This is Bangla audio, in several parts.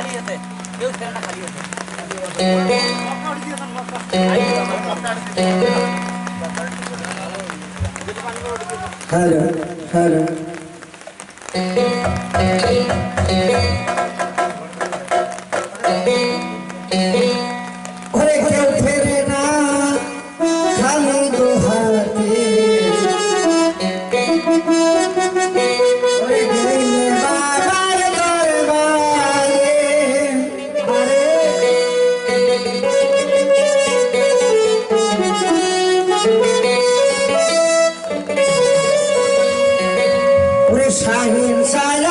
খালি হাতে কেউ ফেরে না খালি হাতে হ্যালো হ্যালো ওরে শাহিন সায়াস মেরে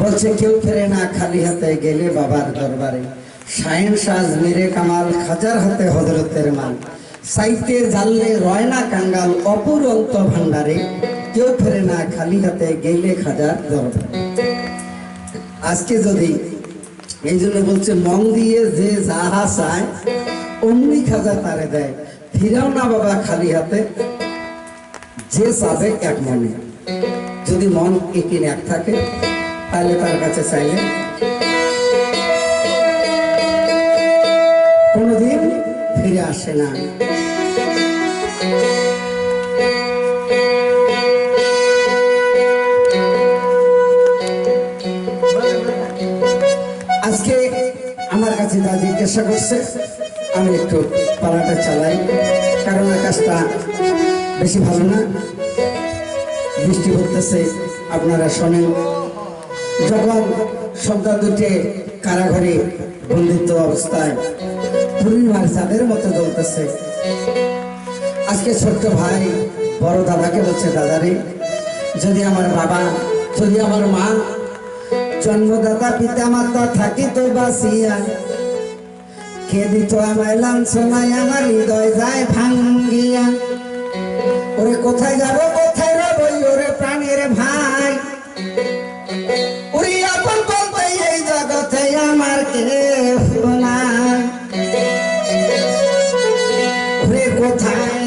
বলছে, কেউ ফেরে না খালি হাতে গেলে বাবার দরবারে। সায়েন সাজ মেরে কামাল খাজার হাতে হজরতের মাল। সাইতে জানলে রয়না কাঙ্গাল, অপুরন্ত ভান্ডারে কেউ ফেরে না খালি হাতে গেলে খাজার দরবারে। আজকে যদি এই জন্য বলছে, মন দিয়ে যে যাহা চায়, অমনি খাজা তারে দেয়। ফিরাও না বাবা খালি হাতে, যে চাবে এক মনে। যদি মন এক থাকে তাহলে তার কাছে চাইলে। কোনদিন ফিরে আসে না। আজকে আমার কাছে তা জিজ্ঞাসা করছে, আমি একটু পাড়াটা চালাই, কারণ আকাশটা বেশি ভালো না। বৃষ্টি পড়তেছে, আপনারা শোনেন। যখন সন্ধ্যা দুটি কারাঘরে বন্দিত্ব অবস্থায় পূর্ণিমার চাঁদের মতো জ্বলতেছে, আজকে ছোট্ট ভাই, বড় দাদাকে বলছে, দাদারে, যদি আমার বাবা, যদি আমার মা জন্মদাতা পিতা মাতা থাকিত বাসিয়া কে দিত আমায় লাঞ্ছনায়, আমার হৃদয় যায় ভাঙ্গিয়া, ওরে কোথায় যাব কোথায়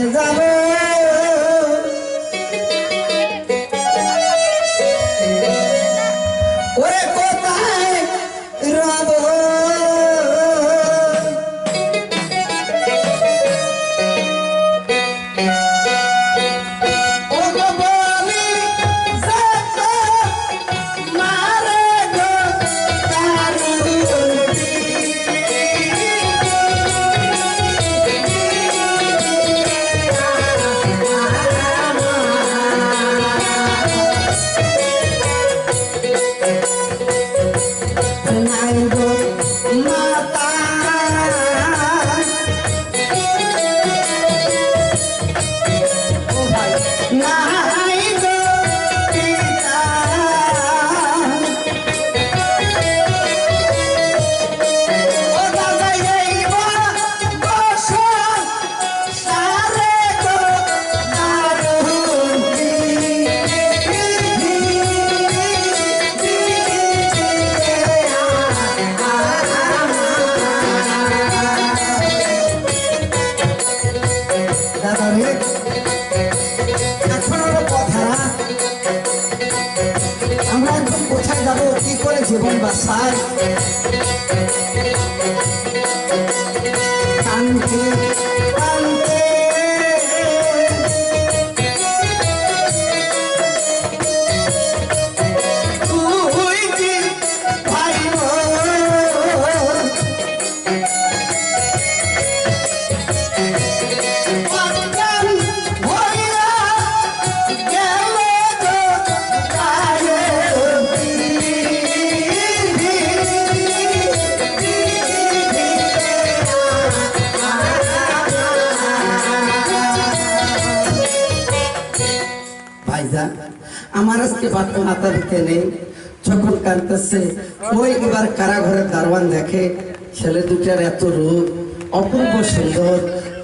মাতা কি করে জীবন আমার আজকে বাচ্চা মাথা দিতে নেই। যখন কাঁদতেছে, ওই এবার কারাঘরের দারোয়ান দেখে, ছেলে দুটার এত রূপ অপূর্ব সুন্দর।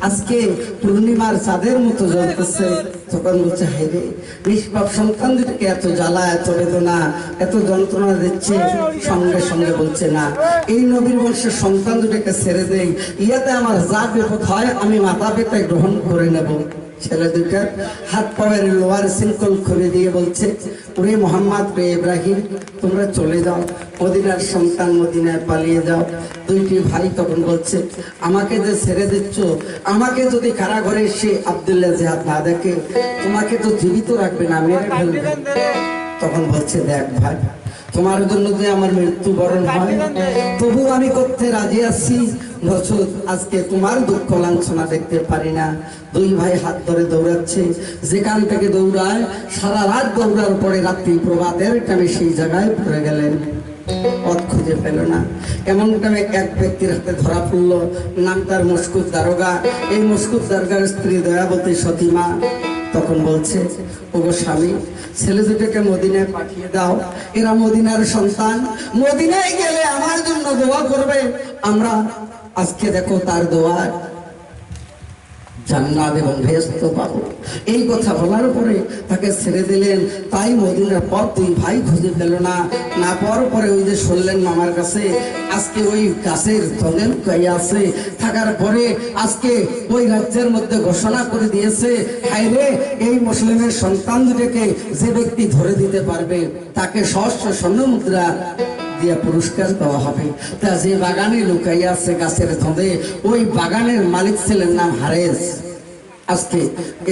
আজকে পূর্ণিমার চাঁদের মতো জ্বলতেছে। তখন বলছে হাইরে নিষ্পাপ সন্তান দুটিকে এত জ্বালা, এত বেদনা, এত যন্ত্রণা দিচ্ছে। সঙ্গে সঙ্গে বলছে, না, এই নবীর বংশের সন্তান দুটিকে ছেড়ে দেই। ইয়াতে আমার যা বিপদ হয়, আমি মাথা পেতে গ্রহণ করে নেব। ছেলে দুইটা হাত পায়ের লোয়ার শৃঙ্খল খুলে দিয়ে বলছে, ওরে মোহাম্মদ রে ইব্রাহিম, তোমরা চলে যাও, মদিনার সন্তান মদিনায় পালিয়ে যাও। দুইটি ভাই তখন বলছে, আমাকে যে ছেড়ে দিচ্ছ, আমাকে যদি কারাঘরে সে আবদুল্লাহ জেহাদ না দেখে, তোমাকে তো জীবিত রাখবে না, মেরে তখন বলছে, দেখ ভাই, তোমার জন্য যে আমার মৃত্যু বরণ হয় তবু আমি করতে রাজি আছি নচুত আজকে তোমার দুঃখ লাঞ্ছনা দেখতে পারি না। দুই ভাই হাত ধরে দৌড়াচ্ছে, যেখান থেকে দৌড়ায়, সারা রাত দৌড়ার পরে রাত্রি প্রভাতের টাইমে সেই জায়গায় পড়ে গেলেন। পথ খুঁজে পেল না। এমন টাইমে এক ব্যক্তির হাতে ধরা পড়ল, নাম তার মুস্কুত দারোগা। এই মুস্কুত দারোগার স্ত্রী দয়াবতী সতীমা। তখন বলছে, ওগো স্বামী, ছেলে দুটোকে মদিনায় পাঠিয়ে দাও। এরা মদিনার সন্তান। মদিনায় গেলে আমার জন্য দোয়া করবে। আমরা আজকে দেখো তার দোয়ার। জান্নাত এবং ভেস্ত পাবো। এই কথা বলার পরে তাকে ছেড়ে দিলেন। তাই মদিনার পর দুই ভাই খুঁজে পেল না। না পাওয়ার পরে ওই যে শুনলেন মামার কাছে, আজকে ওই গাছের তলে লুকাইয়া আছে। থাকার পরে আজকে ওই রাজ্যের মধ্যে ঘোষণা করে দিয়েছে হাইরে এই মুসলিমের সন্তান দুটোকে যে ব্যক্তি ধরে দিতে পারবে, তাকে সহস্র স্বর্ণ মুদ্রা দিয়া পুরস্কার দেওয়া হবে। তা যে বাগানে লুকাইয়া আছে গাছের ধঁদে ওই বাগানের মালিক ছিলেন নাম হারেস। আজকে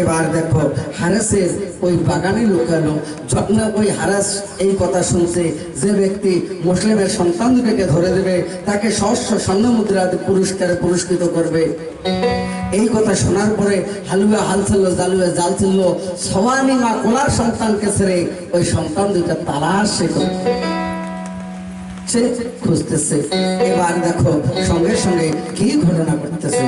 এবার দেখো, হারেসের ওই বাগানে লুকালো যখন ওই হারাস এই কথা শুনছে যে ব্যক্তি মুসলিমের সন্তান দুটোকে ধরে দেবে, তাকে সহস্র স্বর্ণ মুদ্রা পুরস্কারে পুরস্কৃত করবে। এই কথা শোনার পরে হালুয়া হাল ছিল জালুয়া জাল ছিল সবানি মা কোলার সন্তানকে ছেড়ে ওই সন্তান দুটা তালাশ সে সে খুঁজতেছে। এবার দেখো সঙ্গে সঙ্গে কি ঘটনা ঘটতেছে।